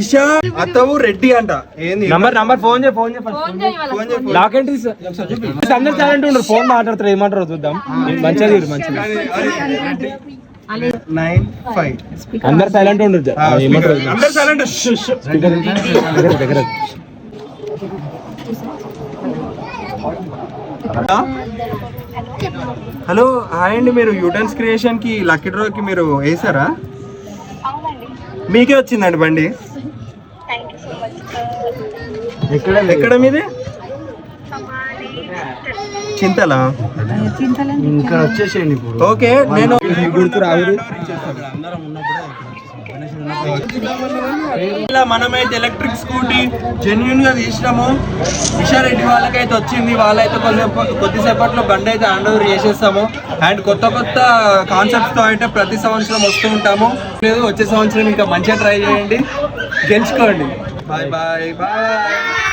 ఇషా అత్తవు రెడ్డి అంట. ఏంది? Number number phone చేయి ఫోన్ చేయి ఫోన్ చేయి అందరు టాలెంట్ ఉండరు ఫోన్ మాట్లాడతారు ఏమంటారు చూద్దాం. మంచిగా తీరు మంచిగా. Nine five. అందరు సైలెంట్ ఉండరు ఏమంటారు? అందరు సైలెంట్ దగ్గర దగ్గర హలో హాయ్ అండి మీరు యూటన్స్ క్రియేషన్కి లక్కీ డ్రా కి మీరు వేసారా? మీకే వచ్చిందండి బండి? ఎక్కడ ఎక్కడ మీది? చింతలా? ఇంకా వచ్చేసేయండి ఇప్పుడు. ఓకే నేను గుర్తు రావురు. ఇలా మనమైతే ఎలక్ట్రిక్ స్కూటీ జెన్యున్గా తీసినాము. విషారెడ్డి వాళ్ళకైతే వచ్చింది. వాళ్ళైతే కొద్దిసేపు కొద్దిసేపట్లో బండి అయితే హ్యాండ్ ఓవర్ చేసేస్తాము. అండ్ కొత్త కొత్త కాన్సెప్ట్స్తో అయితే ప్రతి సంవత్సరం వస్తూ ఉంటాము. లేదు వచ్చే సంవత్సరం ఇంకా మంచిగా ట్రై చేయండి. గెలుచుకోండి. Bye bye bye